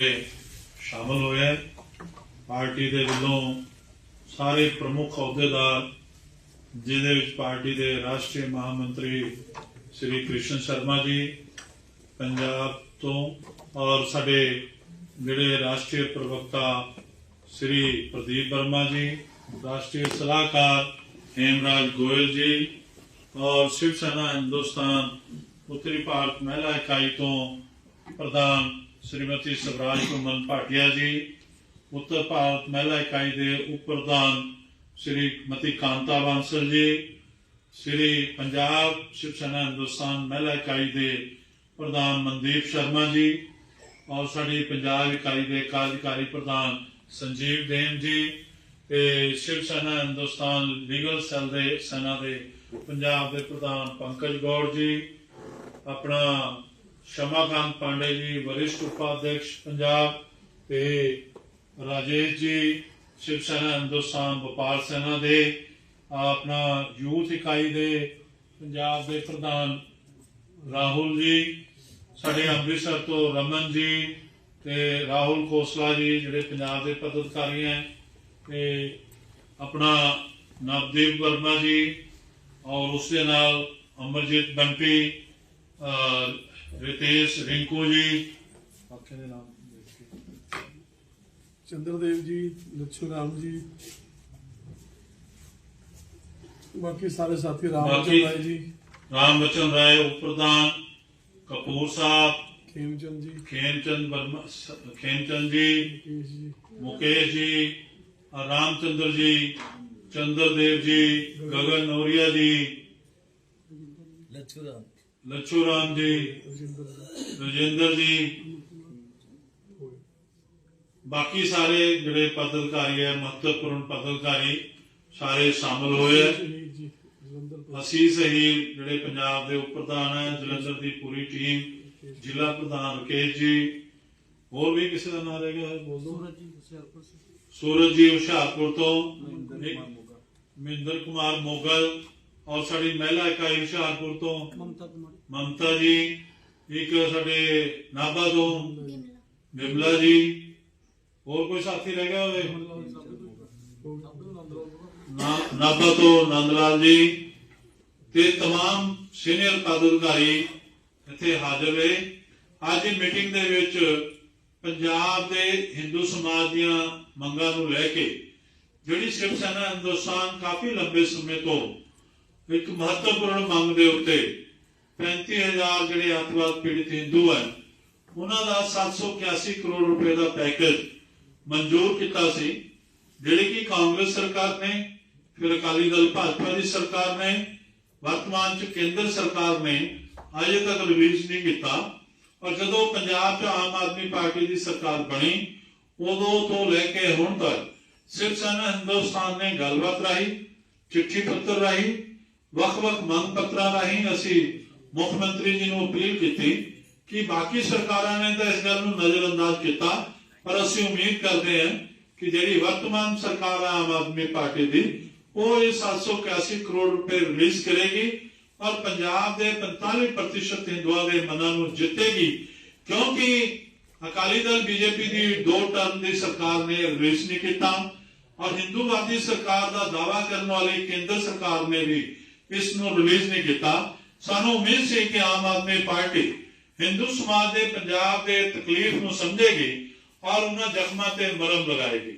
ਸ਼ਾਮਲ ਹੋਇਆ ਪਾਰਟੀ ਦੇ ਵੱਲੋਂ ਸਾਰੇ ਪ੍ਰਮੁੱਖ ਅਹੁਦੇਦਾਰ, ਜਿਹਦੇ ਵਿੱਚ ਪਾਰਟੀ ਦੇ ਰਾਸ਼ਟਰੀ ਮਹਾਮੰਤਰੀ ਸ੍ਰੀ ਕ੍ਰਿਸ਼ਨ ਸ਼ਰਮਾ ਜੀ, ਪੰਜਾਬ ਤੋਂ ਔਰ ਸਾਡੇ ਜਿਹੜੇ ਰਾਸ਼ਟਰੀ ਪ੍ਰਵਕਤਾ ਸ੍ਰੀ ਪ੍ਰਦੀਪ ਵਰਮਾ ਜੀ, ਰਾਸ਼ਟਰੀ ਸਲਾਹਕਾਰ ਹੇਮਰਾਜ ਗੋਇਲ ਜੀ ਔਰ ਸ਼ਿਵ ਸੈਨਾ ਹਿੰਦੁਸਤਾਨ ਉੱਤਰੀ ਭਾਰਤ ਮਹਿਲਾ ਇਕਾਈ ਤੋਂ ਪ੍ਰਧਾਨ ਸ਼੍ਰੀਮਤੀ ਸਵਰਾਜ ਕੁਮਨ ਭਾਟਿਆ ਜੀ ਉੱਤਰ ਭਾਰਤ ਮਹਿਲਾ ਇਕਾਈ ਦੇ ਉਪ ਪ੍ਰਧਾਨ ਸ਼੍ਰੀਮਤੀ ਕਾਂਤਾ ਬਾਂਸਲ ਜੀ, ਸ਼੍ਰੀ ਪੰਜਾਬ ਸ਼ਿਵ ਸੈਨਾ ਹਿੰਦੁਸਤਾਨ ਮਹਿਲਾ ਇਕਾਈ ਦੇ ਪ੍ਰਧਾਨ ਮਨਦੀਪ ਸ਼ਰਮਾ ਜੀ ਔਰ ਸਾਡੀ ਪੰਜਾਬ ਇਕਾਈ ਦੇ ਕਾਰਜਕਾਰੀ ਪ੍ਰਧਾਨ ਸੰਜੀਵ ਦੇਨ ਜੀ ਤੇ ਸ਼ਿਵ ਸੈਨਾ ਹਿੰਦੁਸਤਾਨ ਲੀਗਲ ਸੈੱਲ ਦੇ ਸੈਨਾ ਦੇ ਪੰਜਾਬ ਦੇ ਪ੍ਰਧਾਨ ਪੰਕਜ ਗੌੜ ਜੀ, ਆਪਣਾ ਸ਼ਮਾਕਾਂਤ ਪਾਂਡੇ ਜੀ ਵਰਿਸ਼ਟ ਉਪਾਧਿਕਸ਼ ਪੰਜਾਬ ਤੇ ਰਾਜੇਸ਼ ਜੀ, ਸ਼ਿਵ ਸੈਨਾ ਹਿੰਦੁਸਤਾਨ, ਵਪਾਰ ਸੈਨਾ ਦੇ ਆਪਣਾ ਯੂਥ ਇਕਾਈ ਦੇ ਪੰਜਾਬ ਦੇ ਪ੍ਰਧਾਨ ਰਾਹੁਲ ਜੀ, ਸਾਡੇ ਅੰਮ੍ਰਿਤਸਰ ਤੋਂ ਰਮਨ ਜੀ ਤੇ ਰਾਹੁਲ ਖੋਸਲਾ ਜੀ, ਜਿਹੜੇ ਪੰਜਾਬ ਦੇ ਪਦਾਧਿਕਾਰੀ ਹੈ, ਤੇ ਆਪਣਾ ਨਵਦੀਪ ਵਰਮਾ ਜੀ ਔਰ ਉਸ ਦੇ ਨਾਲ ਅਮਰਜੀਤ ਬੰਪੀ ਅਹ ਰਿਤੇਸ਼ ਰਿੰਕੂ ਜੀ। ਬਾਕੀ ਦੇ ਨਾਮ ਦੇਖ ਕੇ। ਚੰਦਰਦੇਵ ਜੀ ਲੱਛੂ ਰਾਮ ਜੀ। ਬਾਕੀ ਸਾਰੇ ਸਾਥੀ ਰਾਮ ਬਾਕੀ- ਚੰਦ ਰਾਏ ਜੀ। ਰਾਮ ਬਚਨ ਰਾਏ ਉਪ ਪ੍ਰਧਾਨ ਕਪੂਰ ਸਾਹਿਬ। ਖੇਮਚੰਦ ਜੀ। ਖੇਮਚੰਦ ਵਰਮਾ ਸ- ਖੇਮਚੰਦ ਜੀ। ਮੁਕੇਸ਼ ਜੀ। ਮੁਕੇਸ਼ ਜੀ। ਰਾਮਚੰਦਰ ਜੀ। ਚੰਦਰਦੇਵ ਜੀ। ਗਗਨ ਨੋਰੀਆ ਜੀ। ਲੱਛੂ ਰਾਮ। ਜੀ ਰਜਿੰਦਰ ਜੀ ਰਜਿੰਦਰ ਜੀ ਬਾਕੀ ਸਾਰੇ ਜਿਹੜੇ ਪਦਾਧਿਕਾਰੀ ਹੈ ਮਹੱਤਵਪੂਰਨ ਪਦਾਧਿਕਾਰੀ ਸਾਰੇ ਸ਼ਾਮਲ ਹੋਏ ਅਸੀਂ ਸਹੀ ਜਿਹੜੇ ਪੰਜਾਬ ਦੇ ਉਪ ਪ੍ਰਧਾਨ ਹੈ ਜਲੰਧਰ ਦੀ ਪੂਰੀ ਟੀਮ ਜ਼ਿਲ੍ਹਾ ਪ੍ਰਧਾਨ ਰਕੇਸ਼ ਜੀ ਹੋਰ ਵੀ ਕਿਸੇ ਦਾ ਨਾਮ ਰਹਿ ਗਿਆ? ਹੈ ਬੋਲ ਦਿਓ ਸੂਰਜ ਜੀ ਹੁਸ਼ਿਆਰਪੁਰ ਸੂਰਜ ਜੀ ਹੁਸ਼ਿਆਰਪੁਰ ਤੋਂ। ਮਹਿੰਦਰ ਕੁਮਾਰ ਮੋਗਲ ਔਰ ਸਾਡੀ ਮਹਿਲਾ ਇਕਾਈ ਹੁਸ਼ਿਆਰਪੁਰ ਤੋਂ ਮਮਤਾ ਜੀ ਇੱਕ ਸਾਡੇ ਨਾਭਾ ਤੋਂ ਬਿਮਲਾ। ਜੀ ਹੋਰ ਕੋਈ ਸਾਥੀ ਰਹਿ ਗਿਆ ਹੋਵੇ? ਨਾਭਾ ਤੋਂ ਨੰਦਲਾਲ ਜੀ ਤੇ ਤਮਾਮ ਸੀਨੀਅਰ ਪਦਾਧਿਕਾਰੀ ਇੱਥੇ ਹਾਜ਼ਰ ਰਹੇ। ਅੱਜ ਦੀ ਮੀਟਿੰਗ ਦੇ ਵਿੱਚ ਪੰਜਾਬ ਦੇ ਹਿੰਦੂ ਸਮਾਜ ਦੀਆਂ ਮੰਗਾਂ ਨੂੰ ਲੈ ਕੇ ਜਿਹੜੀ ਸ਼ਿਵ ਸੈਨਾ ਹਿੰਦੁਸਤਾਨ ਕਾਫੀ ਲੰਬੇ ਸਮੇਂ ਤੋਂ ਇੱਕ ਮਹੱਤਵਪੂਰਨ ਮੰਗ ਦੇ ਉੱਤੇ 35000 ਜਿਹੜੇ ਅੱਤਵਾਦ ਪੀੜਿਤ ਹਿੰਦੂ ਹਨ, ਉਹਨਾਂ ਦਾ 781 ਕਰੋੜ ਰੁਪਏ ਦਾ ਪੈਕੇਜ ਮਨਜ਼ੂਰ ਕੀਤਾ ਸੀ, ਜਿਹੜੇ ਕਿ ਕਾਂਗਰਸ ਸਰਕਾਰ ਨੇ, ਫਿਰ ਅਕਾਲੀ ਦਲ ਭਾਜਪਾ ਦੀ ਸਰਕਾਰ ਨੇ, ਵਰਤਮਾਨ ਚ ਕੇਂਦਰ ਸਰਕਾਰ ਨੇ ਅਜੇ ਤੱਕ ਰਿਲੀਜ਼ ਨਹੀਂ ਕੀਤਾ। ਔਰ ਜਦੋਂ ਪੰਜਾਬ 'ਚ ਆਮ ਆਦਮੀ ਪਾਰਟੀ ਦੀ ਸਰਕਾਰ ਬਣੀ, ਉਦੋਂ ਤੋਂ ਲੈ ਕੇ ਹੁਣ ਤੱਕ ਸਿਵ ਸੈਨਾ ਹਿੰਦੁਸਤਾਨ ਨੇ ਗੱਲਬਾਤ ਰਾਹੀਂ, ਚਿੱਠੀ ਪੱਤਰ ਰਾਹੀਂ ਵੱਖ-ਵੱਖ ਮੰਗ ਪੱਤਰਾਂ ਰਾਹੀਂ ਅਸੀਂ ਮੁੱਖ ਮੰਤਰੀ ਜੀ ਨੂੰ ਅਪੀਲ ਕੀਤੀ ਕਿ ਬਾਕੀ ਸਰਕਾਰਾਂ ਨੇ ਤਾਂ ਇਸ ਗੱਲ ਨੂੰ ਨਜ਼ਰਅੰਦਾਜ਼ ਕੀਤਾ, ਪਰ ਅਸੀਂ ਉਮੀਦ ਕਰਦੇ ਹਾਂ ਕਿ ਜਿਹੜੀ ਵਰਤਮਾਨ ਸਰਕਾਰ ਆਮ ਆਦਮੀ ਪਾਰਟੀ ਦੀ, ਉਹ ਇਹ 781 ਕਰੋੜ ਰੁਪਏ ਰਿਲੀਜ਼ ਕਰੇਗੀ ਔਰ ਪੰਜਾਬ ਦੇ 45% ਹਿੰਦੂਆਂ ਦੇ ਮਨਾਂ ਨੂੰ ਜਿੱਤੇਗੀ, ਕਿਉਂਕਿ ਅਕਾਲੀ ਦਲ ਬੀਜੇਪੀ ਦੀ ਦੋ ਟਰਮ ਦੀ ਸਰਕਾਰ ਨੇ ਰਿਲੀਜ਼ ਨਹੀਂ ਕੀਤਾ ਔਰ ਹਿੰਦੂਵਾਦੀ ਸਰਕਾਰ ਦਾ ਦਾਵਾ ਕਰਨ ਵਾਲੀ ਕੇਂਦਰ ਸਰਕਾਰ ਨੇ ਵੀ ਇਸ ਨੂੰ ਰਿਲੀਜ਼ ਨਹੀਂ ਕੀਤਾ। ਸਾਨੂੰ ਉਮੀਦ ਸੀ ਕਿ ਆਮ ਆਦਮੀ ਪਾਰਟੀ ਹਿੰਦੂ ਸਮਾਜ ਦੇ ਪੰਜਾਬ ਦੇ ਤਕਲੀਫ ਨੂੰ ਸਮਝੇਗੀ ਔਰ ਉਹਨਾਂ ਜ਼ਖਮਾਂ ਤੇ ਮਰਮ ਲਗਾਏਗੀ।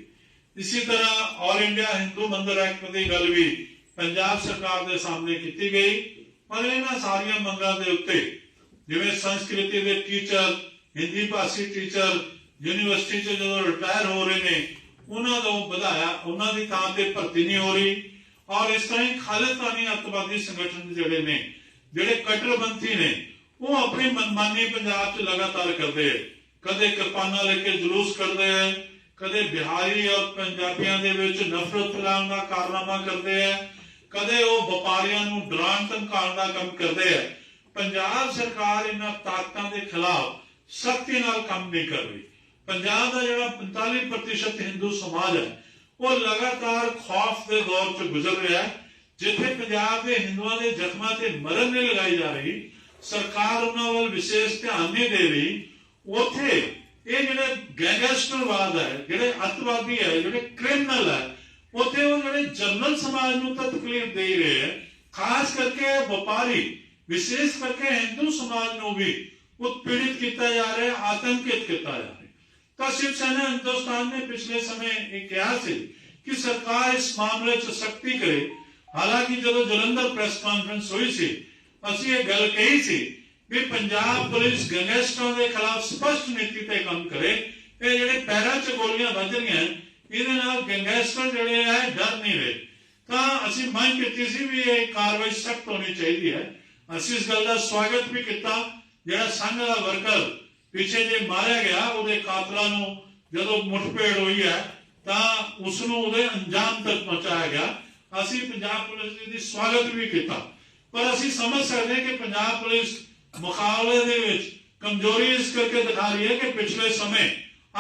ਇਸੇ ਤਰ੍ਹਾਂ ਆਲ ਇੰਡੀਆ ਹਿੰਦੂ ਮੰਦਰ ਐਕਟ ਦੀ ਗੱਲ ਵੀ ਪੰਜਾਬ ਸਰਕਾਰ ਦੇ ਸਾਹਮਣੇ ਕੀਤੀ ਗਈ। ਪਰ ਇਹਨਾਂ ਸਾਰੀਆਂ ਮੰਗਾਂ ਦੇ ਉੱਤੇ ਜਿਵੇਂ ਸੰਸਕ੍ਰਿਤੀ ਦੇ ਟੀਚਰ ਹਿੰਦੀ ਭਾਸ਼ੀ ਟੀਚਰ ਯੂਨੀਵਰਸਿਟੀ 'ਚ ਜਦੋਂ ਰਿਟਾਇਰ ਹੋ ਰਹੇ ਨੇ, ਉਹਨਾਂ ਨੂੰ ਵਧਾਇਆ, ਉਹਨਾਂ ਦੀ ਥਾਂ ਤੇ ਭਰਤੀ ਨਹੀਂ ਹੋ ਰਹੀ। ਔਰ ਇਸ ਤਰ੍ਹਾਂ ਹੀ ਖਾਲਿਸਤਾਨੀ ਅੱਤਵਾਦੀ ਸੰਗਠਨ ਜਿਹੜੇ ਨੇ, ਜਿਹੜੇ ਕੱਟੜਪੰਥੀ ਨੇ, ਉਹ ਆਪਣੀ ਮਨਮਾਨੀ ਪੰਜਾਬ 'ਚ ਲਗਾਤਾਰ ਕਰਦੇ ਆ। ਕਦੇ ਕਿਰਪਾਨਾਂ ਲੈ ਕੇ ਜਲੂਸ ਕੱਢਦੇ ਹੈ ਕਦੇ ਬਿਹਾਰੀ ਔਰ ਪੰਜਾਬੀਆਂ ਦੇ ਵਿੱਚ ਨਫ਼ਰਤ ਫੈਲਾਉਣ ਦਾ ਕਾਰਨਾਮਾ ਕਰਦੇ ਹੈ ਕਦੇ ਉਹ ਵਪਾਰੀਆਂ ਨੂੰ ਡਰਾਉਣ ਧਮਕਾਉਣ ਦਾ ਕੰਮ ਕਰਦੇ ਹੈ ਪੰਜਾਬ ਸਰਕਾਰ ਇਹਨਾਂ ਤਾਕਤਾਂ ਦੇ ਖਿਲਾਫ ਸਖਤੀ ਨਾਲ ਕੰਮ ਨਹੀਂ ਕਰ ਰਹੀ। ਪੰਜਾਬ ਦਾ ਜਿਹੜਾ 45% ਹਿੰਦੂ ਸਮਾਜ ਹੈ ਉਹ ਲਗਾਤਾਰ ਖੌਫ ਦੇ ਦੌਰ 'ਚ ਗੁਜ਼ਰ ਰਿਹਾ ਜਿੱਥੇ ਪੰਜਾਬ ਦੇ ਹਿੰਦੂਆਂ ਦੇ ਜ਼ਖਮਾਂ ਤੇ ਮਰਮ ਨਹੀਂ ਲਗਾਈ ਜਾ ਰਹੀ, ਸਰਕਾਰ ਉਹਨਾਂ ਵੱਲ ਵਿਸ਼ੇਸ਼ ਧਿਆਨ ਨਹੀਂ ਦੇ ਰਹੀ, ਉੱਥੇ ਇਹ ਜਿਹੜੇ ਗੈਂਗਸਟਰਵਾਦ ਹੈ, ਜਿਹੜੇ ਅੱਤਵਾਦੀ ਹੈ, ਜਿਹੜੇ ਕ੍ਰਿਮੀਨਲ ਹੈ, ਉੱਥੇ ਉਹ ਜਿਹੜੇ ਜਨਰਲ ਸਮਾਜ ਨੂੰ ਤਾਂ ਤਕਲੀਫ ਦੇ ਹੀ ਰਹੇ ਹੈ, ਖਾਸ ਕਰਕੇ ਵਪਾਰੀ, ਵਿਸ਼ੇਸ਼ ਕਰਕੇ ਹਿੰਦੂ ਸਮਾਜ ਨੂੰ ਵੀ ਉਤਪੀੜਿਤ ਕੀਤਾ ਜਾ ਰਿਹਾ ਹੈ ਆਤੰਕਿਤ ਕੀਤਾ ਜਾ ਰਿਹਾ। ਹੈ ਸ਼ਿਵ ਸੈਨਾ ਹਿੰਦੁਸਤਾਨ ਨੇ ਪਿਛਲੇ ਸਮੇਂ ਇਹ ਕਿਹਾ ਸੀ ਕਿ ਸਰਕਾਰ ਇਸ ਮਾਮਲੇ 'ਚ ਸਖਤੀ ਕਰੇ। ਹਾਲਾਂਕਿ ਜਦੋਂ ਜਲੰਧਰ ਪ੍ਰੈਸ ਕਾਨਫਰੰਸ ਹੋਈ ਸੀ, ਅਸੀਂ ਇਹ ਗੱਲ ਕਹੀ ਸੀ ਵੀ ਪੰਜਾਬ ਪੁਲਿਸ ਗੈਂਗਸਟਰਾਂ ਦੇ ਖਿਲਾਫ ਸਪਸ਼ਟ ਨੀਤੀ ਤੇ ਕੰਮ ਕਰੇ। ਇਹ ਜਿਹੜੇ ਪੈਰਾਂ 'ਚ ਗੋਲੀਆਂ ਵੱਜ ਰਹੀਆਂ, ਇਹਦੇ ਨਾਲ ਗੈਂਗਸਟਰ ਜਿਹੜੇ ਆ ਡਰ ਨਹੀਂ ਰਹੇ। ਤਾਂ ਅਸੀਂ ਮੰਗ ਕੀਤੀ ਸੀ ਵੀ ਇਹ ਕਾਰਵਾਈ ਸਖਤ ਹੋਣੀ ਚਾਹੀਦੀ ਹੈ। ਅਸੀਂ ਇਸ ਗੱਲ ਦਾ ਸਵਾਗਤ ਵੀ ਕੀਤਾ, ਜਿਹੜਾ ਸੰਘ ਦਾ ਵਰਕਰ ਪਿੱਛੇ ਜੇ ਮਾਰਿਆ ਗਿਆ ਉਹਦੇ ਕਾਤਲਾਂ ਨੂੰ ਜਦੋਂ ਮੁੱਠਭੇੜ ਹੋਈ ਹੈ, ਤਾਂ ਉਸ ਨੂੰ ਉਹਦੇ ਅੰਜਾਮ ਤੱਕ ਪਹੁੰਚਾਇਆ ਗਿਆ। ਅਸੀਂ ਪੰਜਾਬ ਪੁਲਿਸ ਦੀ ਸਵਾਗਤ ਵੀ ਕੀਤਾ। ਪਰ ਅਸੀਂ ਸਮਝ ਸਕਦੇ ਹਾਂ ਕਿ ਪੰਜਾਬ ਪੁਲਿਸ ਮੁਕਾਬਲੇ ਦੇ ਵਿੱਚ ਕਮਜ਼ੋਰੀ ਇਸ ਕਰਕੇ ਦਿਖਾ ਰਹੀ ਹੈ ਕਿ ਪਿਛਲੇ ਸਮੇਂ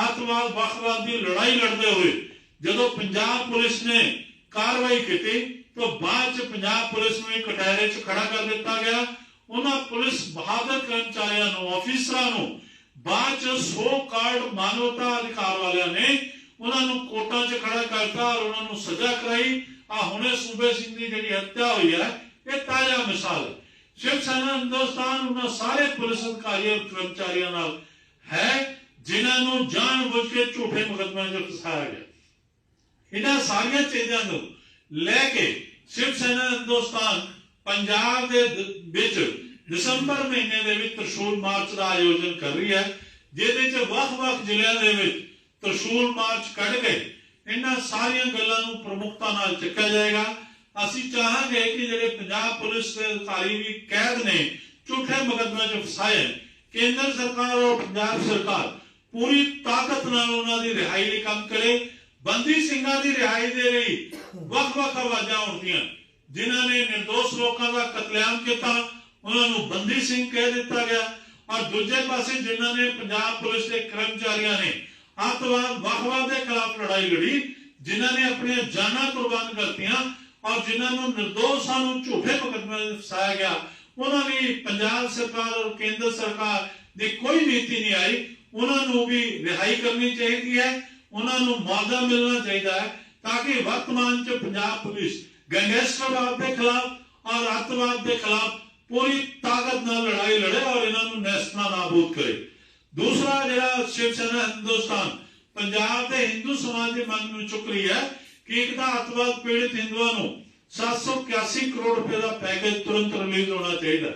ਅੱਤਵਾਦ, ਵੱਖਵਾਦ ਦੀ ਲੜਾਈ ਲੜਦੇ ਹੋਏ ਜਦੋਂ ਪੰਜਾਬ ਪੁਲਿਸ ਨੇ ਕਾਰਵਾਈ ਕੀਤੀ, ਤਾਂ ਬਾਅਦ ਚ ਪੰਜਾਬ ਪੁਲਿਸ ਨੂੰ ਇੱਕ ਕਟਹਿਰੇ 'ਚ ਖੜਾ ਕਰ ਦਿੱਤਾ ਗਿਆ। ਉਹਨਾਂ ਪੁਲਿਸ ਬਹਾਦਰ ਕਰਮਚਾਰੀਆਂ ਨੂੰ, ਅਫੀਸਰਾਂ ਨੂੰ ਬਾਅਦ ਚ ਸੋ ਕਾਰਡ ਮਾਨਵਤਾ ਅਧਿਕਾਰ ਵਾਲਿਆਂ ਨੇ ਉਹਨਾਂ ਨੂੰ ਕੋਟਾਂ 'ਚ ਖੜਾ ਕਰਤਾ ਔਰ ਉਹਨਾਂ ਨੂੰ ਸਜ਼ਾ ਕਰਾਈ। ਆ ਹੁਣੇ ਸੂਬੇ ਸਿੰਘ ਦੀ ਜਿਹੜੀ ਹੱਤਿਆ ਹੋਈ ਹੈ, ਇਹ ਤਾਜ਼ਾ ਮਿਸਾਲ ਹੈ। ਸ਼ਿਵ ਸੈਨਾ ਹਿੰਦੁਸਤਾਨ, ਉਹਨਾਂ ਸਾਰੇ ਪੁਲਿਸ ਅਧਿਕਾਰੀਆਂ ਕਰਮਚਾਰੀਆਂ ਨਾਲ ਹੈ, ਜਿਨ੍ਹਾਂ ਨੂੰ ਜਾਣ ਬੁੱਝ ਕੇ ਝੂਠੇ ਮੁਕੱਦਮਿਆਂ 'ਚ ਫਸਾਇਆ ਗਿਆ। ਇਹਨਾਂ ਸਾਰੀਆਂ ਚੀਜ਼ਾਂ ਨੂੰ ਲੈ ਕੇ ਸ਼ਿਵ ਸੈਨਾ ਹਿੰਦੁਸਤਾਨ, ਪੰਜਾਬ ਦੇ ਦ- ਵਿੱਚ ਦਸੰਬਰ ਮਹੀਨੇ ਦੇ ਵਿੱਚ ਤ੍ਰਿਸ਼ੂਲ ਮਾਰਚ ਦਾ ਆਯੋਜਨ ਕਰ ਰਹੀ ਹੈ, ਜਿਹਦੇ 'ਚ ਵੱਖ-ਵੱਖ ਜ਼ਿਲ੍ਹਿਆਂ ਦੇ ਵਿੱਚ ਤ੍ਰਿਸ਼ੂਲ ਮਾਰਚ ਕੱਢ ਕੇ ਇਹਨਾਂ ਸਾਰੀਆਂ ਗੱਲਾਂ ਨੂੰ ਪ੍ਰਮੁਖਤਾ ਨਾਲ ਚੱਕਿਆ ਜਾਏਗਾ। ਅਸੀਂ ਚਾਹਾਂਗੇ ਕਿ ਜਿਹੜੇ ਪੰਜਾਬ ਪੁਲਿਸ ਦੇ ਅਧਿਕਾਰੀ ਵੀ ਕੈਦ ਨੇ, ਝੂਠੇ ਮੁਕੱਦਮਿਆਂ 'ਚ ਫਸਾਏ, ਕੇਂਦਰ ਸਰਕਾਰ ਔਰ ਪੰਜਾਬ ਸਰਕਾਰ ਪੂਰੀ ਤਾਕਤ ਨਾਲ ਉਹਨਾਂ ਦੀ ਰਿਹਾਈ ਲਈ ਕੰਮ ਕਰੇ। ਬੰਦੀ ਸਿੰਘਾਂ ਦੀ ਰਿਹਾਈ ਦੇ ਲਈ ਵੱਖ-ਵੱਖ ਆਵਾਜ਼ਾਂ ਉੱਠਦੀਆਂ ਜਿਨ੍ਹਾਂ ਨੇ ਨਿਰਦੋਸ਼ ਲੋਕਾਂ ਦਾ ਕਤਲੇਆਮ ਕੀਤਾ ਉਹਨਾਂ ਨੂੰ ਬੰਦੀ ਸਿੰਘ ਕਹਿ ਦਿੱਤਾ ਗਿਆ। ਔਰ ਦੂਜੇ ਪਾਸੇ ਜਿਨ੍ਹਾਂ ਨੇ ਪੰਜਾਬ ਪੁਲਿਸ ਦੇ ਕਰਮਚਾਰੀਆਂ ਨੇ ਅੱਤਵਾਦ, ਵੱਖਵਾਦ ਦੇ ਖਿਲਾਫ ਲੜਾਈ ਲੜੀ, ਜਿਨ੍ਹਾਂ ਨੇ ਆਪਣੀਆਂ ਜਾਨਾਂ ਕੁਰਬਾਨ ਕਰਤੀਆਂ ਔਰ ਜਿਨ੍ਹਾਂ ਨੂੰ ਨਿਰਦੋਸ਼ਾਂ ਨੂੰ ਝੂਠੇ ਮੁਕੱਦਮੇ ਵਿੱਚ ਫਸਾਇਆ ਗਿਆ, ਉਹਨਾਂ ਦੀ ਪੰਜਾਬ ਸਰਕਾਰ ਔਰ ਕੇਂਦਰ ਸਰਕਾਰ ਦੀ ਕੋਈ ਨੀਤੀ ਨਹੀਂ ਆਈ। ਉਹਨਾਂ ਨੂੰ ਵੀ ਰਿਹਾਈ ਕਰਨੀ ਚਾਹੀਦੀ ਹੈ। ਉਹਨਾਂ ਨੂੰ ਮੁਆਵਜ਼ਾ ਮਿਲਣਾ ਚਾਹੀਦਾ ਹੈ ਤਾਂ ਕਿ ਵਰਤਮਾਨ ਚ ਪੰਜਾਬ ਪੁਲਿਸ ਗੈਂਗਸਟਰਵਾਦ ਦੇ ਖਿਲਾਫ ਔਰ ਅੱਤਵਾਦ ਦੇ ਖਿਲਾਫ ਪੂਰੀ ਤਾਕਤ ਨਾਲ ਲੜਾਈ ਲੜੇ ਔਰ ਇਹਨਾਂ ਨੂੰ ਨੈਸਤਾ ਨਾਬੂਦ ਕਰੇ। ਦੂਸਰਾ ਜਿਹੜਾ ਸ਼ਿਵ ਸੈਨਾ ਹਿੰਦੁਸਤਾਨ, ਪੰਜਾਬ ਦੇ ਹਿੰਦੂ ਸਮਾਜ ਦੀ ਮੰਗ ਨੂੰ ਚੁੱਕ ਰਹੀ ਹੈ ਕਿ ਇੱਕ ਤਾਂ ਅੱਤਵਾਦ ਪੀੜਿਤ ਹਿੰਦੂਆਂ ਨੂੰ 781 ਕਰੋੜ ਰੁਪਏ ਦਾ ਪੈਕੇਜ ਤੁਰੰਤ ਰਿਲੀਜ਼ ਹੋਣਾ ਚਾਹੀਦਾ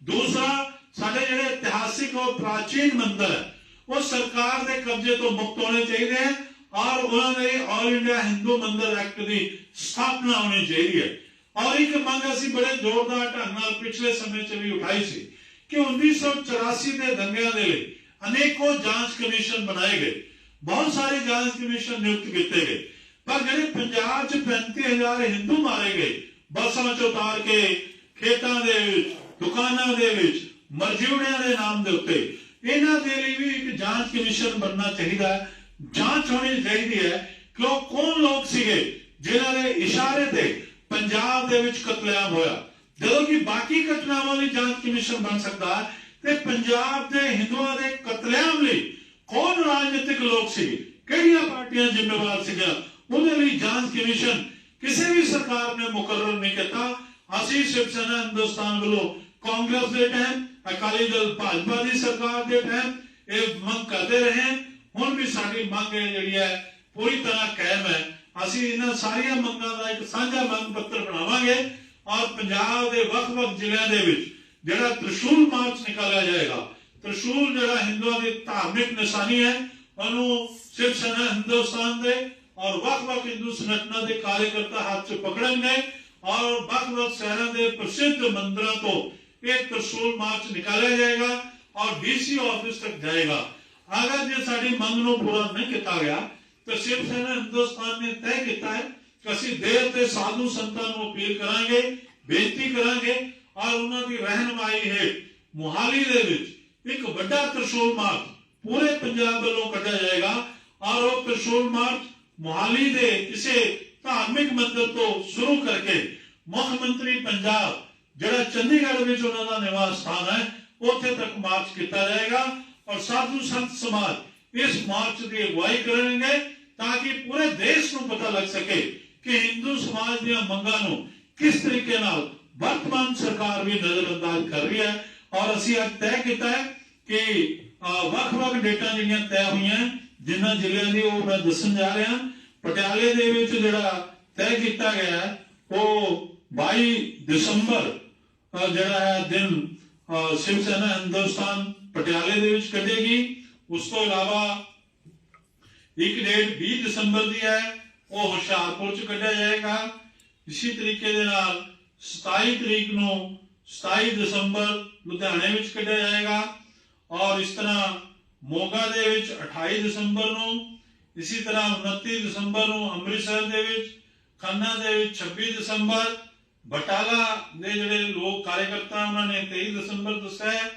ਦੂਸਰਾ, ਸਾਡੇ ਜਿਹੜੇ ਇਤਿਹਾਸਿਕ ਔਰ ਪ੍ਰਾਚੀਨ ਮੰਦਰ ਹੈ, ਉਹ ਸਰਕਾਰ ਦੇ ਕਬਜ਼ੇ ਤੋਂ ਮੁਕਤ ਹੋਣੇ ਚਾਹੀਦੇ ਹਨ ਔਰ ਉਹਨਾਂ ਦੇ ਆਲ ਇੰਡੀਆ ਹਿੰਦੂ ਮੰਦਰ ਐਕਟ ਦੀ ਸਥਾਪਨਾ ਹੋਣੀ ਚਾਹੀਦੀ ਹੈ। ਔਰ ਇੱਕ ਮੰਗ ਅਸੀਂ ਬੜੇ ਜ਼ੋਰਦਾਰ ਢੰਗ ਨਾਲ ਪਿਛਲੇ ਸਮੇਂ 'ਚ ਵੀ ਉਠਾਈ ਸੀ ਕਿ 1984 ਦੇ ਦੰਗਿਆਂ ਦੇ ਲਈ ਅਨੇਕੋ ਜਾਂਚ ਕਮਿਸ਼ਨ ਬਣਾਏ ਗਏ। ਬਹੁਤ ਸਾਰੇ ਜਾਂਚ ਕਮਿਸ਼ਨ ਨਿਯੁਕਤ ਕੀਤੇ ਗਏ। ਪਰ ਜਿਹੜੇ ਪੰਜਾਬ 'ਚ 35000 ਹਿੰਦੂ ਮਾਰੇ ਗਏ, ਬੱਸਾਂ 'ਚ ਉਤਾਰ ਕੇ, ਖੇਤਾਂ ਦੇ ਵਿੱਚ, ਦੁਕਾਨਾਂ ਦੇ ਵਿੱਚ ਮਰਜੂੜਿਆਂ ਦੇ ਨਾਮ ਦੇ ਉੱਤੇ, ਇਹਨਾਂ ਦੇ ਲਈ ਵੀ ਇੱਕ ਜਾਂਚ ਕਮਿਸ਼ਨ ਬਣਨਾ ਚਾਹੀਦਾ ਹੈ। ਜਾਂਚ ਹੋਣੀ ਚਾਹੀਦੀ ਹੈ ਕਿ ਉਹ ਕੌਣ ਲੋਕ ਸੀਗੇ, ਜਿਨ੍ਹਾਂ ਦੇ ਇਸ਼ਾਰੇ ਤੇ ਪੰਜਾਬ ਦੇ ਵਿੱਚ ਕਤਲੇਆਮ ਹੋਇਆ। ਜਦੋਂ ਕਿ ਬਾਕੀ ਘਟਨਾਵਾਂ ਲਈ ਜਾਂਚ ਕਮਿਸ਼ਨ ਬਣ ਸਕਦਾ ਤੇ ਪੰਜਾਬ ਦੇ ਹਿੰਦੂਆਂ ਦੇ ਕਤਲੇਆਮ ਲਈ ਕੌਣ ਰਾਜਨੀਤਿਕ ਲੋਕ ਸੀ, ਕਿਹੜੀਆਂ ਪਾਰਟੀਆਂ ਜ਼ਿੰਮੇਵਾਰ ਸੀਗੀਆਂ, ਉਹਦੇ ਲਈ ਜਾਂਚ ਕਮਿਸ਼ਨ ਕਿਸੇ ਵੀ ਸਰਕਾਰ ਨੇ ਮੁਕਰਰ ਨਹੀਂ ਕੀਤਾ। ਅਸੀਂ ਸ਼ਿਵ ਹਿੰਦੁਸਤਾਨ ਵੱਲੋਂ ਕਾਂਗਰਸ ਦੇ ਟਾਈਮ ਅਕਾਲੀ ਦਲ ਭਾਜਪਾ ਦੀ ਸਰਕਾਰ ਦੇ ਟਾਈਮ ਇਹ ਮੰਗ ਕਰਦੇ ਰਹੇ। ਹੁਣ ਵੀ ਸਾਡੀ ਮੰਗ ਹੈ ਜਿਹੜੀ ਹੈ, ਪੂਰੀ ਤਰ੍ਹਾਂ ਕਾਇਮ ਹੈ। ਅਸੀਂ ਇਹਨਾਂ ਸਾਰੀਆਂ ਮੰਗਾਂ ਦਾ ਇੱਕ ਸਾਂਝਾ ਮੰਗ ਪੱਤਰ ਬਣਾਵਾਂਗੇ ਔਰ ਪੰਜਾਬ ਦੇ ਵੱਖ-ਵੱਖ ਜ਼ਿਲ੍ਹਿਆਂ ਦੇ ਵਿੱਚ ਜਿਹੜਾ ਤ੍ਰਿਸ਼ੂਲ ਮਾਰਚ ਨਿਕਾਲਿਆ ਜਾਏਗਾ, ਤ੍ਰਿਸ਼ੂਲ ਜਿਹੜਾ ਹਿੰਦੂਆਂ ਦੀ ਧਾਰਮਿਕ ਨਿਸ਼ਾਨੀ ਹੈ, ਉਹਨੂੰ ਸ਼ਿਵ ਸੈਨਾ ਹਿੰਦੁਸਤਾਨ ਦੇ ਔਰ ਵੱਖ-ਵੱਖ ਹਿੰਦੂ ਸੰਗਠਨਾਂ ਦੇ ਕਾਰਜਕਰਤਾ ਹੱਥ 'ਚ ਪਕੜਨਗੇ ਔਰ ਵੱਖ-ਵੱਖ ਸ਼ਹਿਰਾਂ ਦੇ ਪ੍ਰਸਿੱਧ ਮੰਦਰਾਂ ਤੋਂ ਇਹ ਤ੍ਰਿਸ਼ੂਲ ਮਾਰਚ ਨਿਕਾਲਿਆ ਜਾਏਗਾ ਔਰ ਡੀਸੀ ਆਫਿਸ ਤੱਕ ਜਾਏਗਾ। ਅਗਰ ਜੇ ਸਾਡੀ ਮੰਗ ਨੂੰ ਪੂਰਾ ਨਹੀਂ ਕੀਤਾ ਗਿਆ ਤਾਂ ਸ਼ਿਵ ਸੈਨਾ ਹਿੰਦੁਸਤਾਨ ਨੇ ਤੈਅ ਕੀਤਾ ਹੈ ਕਿ ਅਸੀਂ ਦੇਰ ਤੇ ਸਾਧੂ ਸੰਤਾਂ ਨੂੰ ਅਪੀਲ ਕਰਾਂਗੇ ਬੇਨਤੀ ਕਰਾਂਗੇ ਔਰ ਉਹਨਾਂ ਦੀ ਰਹਿਨਮਾਈ ਹੈ ਮੁਹਾਲੀ ਦੇ ਵਿੱਚ ਇੱਕ ਵੱਡਾ ਤ੍ਰਿਸ਼ੂਲ ਮਾਰਚ ਪੂਰੇ ਪੰਜਾਬ ਵੱਲੋਂ ਕੱਢਿਆ ਜਾਏਗਾ ਔਰ ਉਹ ਤ੍ਰਿਸ਼ੂਲ ਮਾਰਚ ਮੁਹਾਲੀ ਦੇ ਕਿਸੇ ਧਾਰਮਿਕ ਮੰਦਰ ਤੋਂ ਸ਼ੁਰੂ ਕਰਕੇ ਮੁੱਖ ਮੰਤਰੀ ਪੰਜਾਬ ਜਿਹੜਾ ਚੰਡੀਗੜ੍ਹ ਵਿੱਚ ਉਹਨਾਂ ਦਾ ਨਿਵਾਸ ਸਥਾਨ ਹੈ ਉੱਥੇ ਤੱਕ ਮਾਰਚ ਕੀਤਾ ਜਾਏਗਾ ਔਰ ਸਾਧੂ ਸੰਤ ਸਮਾਜ ਇਸ ਮਾਰਚ ਦੀ ਅਗਵਾਈ ਕਰਨਗੇ ਤਾਂ ਕਿ ਪੂਰੇ ਦੇਸ਼ ਨੂੰ ਪਤਾ ਲੱਗ ਸਕੇ ਕਿ ਹਿੰਦੂ ਸਮਾਜ ਦੀਆਂ ਮੰਗਾਂ ਨੂੰ ਕਿਸ ਤਰੀਕੇ ਨਾਲ ਵਰਤਮਾਨ ਸਰਕਾਰ ਵੀ ਨਜ਼ਰਅੰਦਾਜ਼ ਕਰ ਰਹੀ ਹੈ। ਔਰ ਅਸੀਂ ਅੱਜ ਤੈਅ ਕੀਤਾ ਹੈ ਕਿ ਵੱਖ-ਵੱਖ ਡੇਟਾਂ ਜਿਹੜੀਆਂ ਤੈਅ ਹੋਈਆਂ ਜਿਨ੍ਹਾਂ ਜ਼ਿਲ੍ਹਿਆਂ ਦੀ ਉਹ ਮੈਂ ਦੱਸਣ ਜਾ ਰਿਹਾ ਪਟਿਆਲੇ ਦੇ ਵਿੱਚ ਜਿਹੜਾ ਤੈਅ ਕੀਤਾ ਗਿਆ ਹੈ, ਉਹ 22 ਦਸੰਬਰ ਜਿਹੜਾ ਹੈ ਦਿਨ ਸ਼ਿਵ ਸੈਨਾ ਹਿੰਦੁਸਤਾਨ ਪਟਿਆਲੇ ਦੇ ਵਿੱਚ ਕੱਢੇਗੀ। ਉਸ ਤੋਂ ਇਲਾਵਾ ਇੱਕ ਡੇਟ 20 ਦਸੰਬਰ ਦੀ ਹੈ, ਉਹ ਹੁਸ਼ਿਆਰਪੁਰ ਚ ਕੱਢਿਆ ਜਾਏਗਾ। ਇਸੇ ਤਰੀਕੇ ਦੇ ਨਾਲ 27 ਤਰੀਕ ਨੂੰ 27 ਦਸੰਬਰ ਲੁਧਿਆਣੇ ਵਿੱਚ ਕੱਢਿਆ ਜਾਏਗਾ ਔਰ ਇਸ ਤਰ੍ਹਾਂ ਮੋਗਾ ਦੇ ਵਿੱਚ 28 ਦਸੰਬਰ ਨੂੰ, ਇਸੇ ਤਰ੍ਹਾਂ 29 ਦਸੰਬਰ ਨੂੰ ਅੰਮ੍ਰਿਤਸਰ ਦੇ ਵਿੱਚ, ਖੰਨਾ ਦੇ ਵਿੱਚ 26 ਦਸੰਬਰ, ਬਟਾਲਾ ਦੇ ਜਿਹੜੇ ਲੋਕ ਕਾਰਜਕਰਤਾ ਉਹਨਾਂ ਨੇ 23 ਦਸੰਬਰ ਦੱਸਿਆ ਹੈ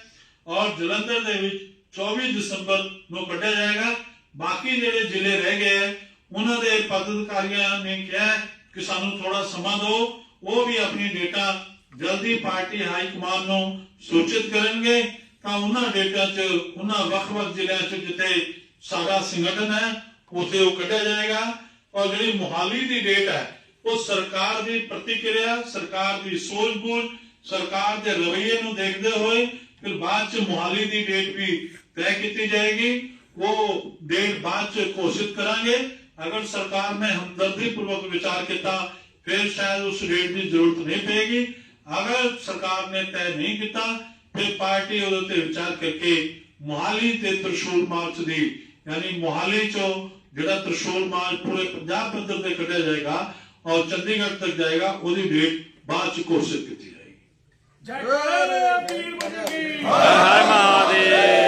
ਔਰ ਜਲੰਧਰ ਦੇ ਵਿੱਚ 24 ਦਸੰਬਰ ਨੂੰ ਕੱਢਿਆ ਜਾਏਗਾ। ਬਾਕੀ ਜਿਹੜੇ ਜ਼ਿਲ੍ਹੇ ਰਹਿ ਗਏ ਉਹਨਾਂ ਦੇ ਪਦਾਧਿਕਾਰੀਆਂ ਨੇ ਕਿਹਾ ਕਿ ਸਾਨੂੰ ਥੋੜਾ ਸਮਾਂ ਦਿਓ। ਉਹ ਵੀ ਆਪਣੀ ਡੇਟਾ ਜਲਦੀ ਪਾਰਟੀ ਹਾਈ ਕਮਾਨ ਨੂੰ ਸੂਚਿਤ ਕਰਨਗੇ। ਤਾਂ ਉਹਨਾਂ ਡੇਟਾ 'ਚ, ਉਹਨਾਂ ਵੱਖ-ਵੱਖ ਜ਼ਿਲ੍ਹਿਆਂ 'ਚ ਜਿੱਥੇ ਸਾਡਾ ਸੰਗਠਨ ਹੈ, ਉੱਥੇ ਉਹ ਕੱਢਿਆ ਜਾਏਗਾ। ਔਰ ਜਿਹੜੀ ਮੁਹਾਲੀ ਦੀ ਡੇਟ ਹੈ, ਉਹ ਸਰਕਾਰ ਦੀ ਪ੍ਰਤੀਕਿਰਿਆ, ਸਰਕਾਰ ਦੀ ਸੋਚ-ਬੂਝ, ਸਰਕਾਰ ਦੇ ਰਵੱਈਏ ਨੂੰ ਦੇਖਦੇ ਹੋਏ ਫਿਰ ਬਾਅਦ ਚ ਮੁਹਾਲੀ ਦੀ ਡੇਟ ਵੀ ਕੀਤੀ ਜਾਏਗੀ ਉਹ ਡੇਟ ਬਾਅਦ ਚ ਘੋਸ਼ਿਤ ਕਰਾਂਗੇ। ਅਗਰ ਸਰਕਾਰ ਨੇ ਹਮਦਰਦੀ ਪੂਰਵਕ ਵਿਚਾਰ ਕੀਤਾ ਫਿਰ ਸ਼ਾਇਦ ਉਸ ਡੇਟ ਦੀ ਜ਼ਰੂਰਤ ਨਹੀਂ ਪਏਗੀ। ਅਗਰ ਸਰਕਾਰ ਨੇ ਤੈਅ ਨਹੀਂ ਕੀਤਾ ਫਿਰ ਪਾਰਟੀ ਉਹਦੇ ਵਿਚਾਰ ਕਰਕੇ ਮੁਹਾਲੀ ਤੇ ਤ੍ਰਿਸ਼ੂਲ ਮਾਰਚ ਦੀ ਯਾਨੀ ਮੁਹਾਲੀ ਚੋਂ ਜਿਹੜਾ ਤ੍ਰਿਸ਼ੂਲ ਮਾਰਚ ਪੂਰੇ ਪੰਜਾਬ ਪੱਧਰ ਤੇ ਕੱਢਿਆ ਜਾਏਗਾ ਔਰ ਚੰਡੀਗੜ੍ਹ ਤੱਕ ਜਾਏਗਾ ਉਹਦੀ ਡੇਟ ਬਾਅਦ ਚ ਘੋਸ਼ਿਤ ਕੀਤੀ ਜਾਏਗੀ। ਜੈ ਪੀਰ ਬਜਗੀ ਹਰ ਹਰ ਮਹਾਦੇਵ।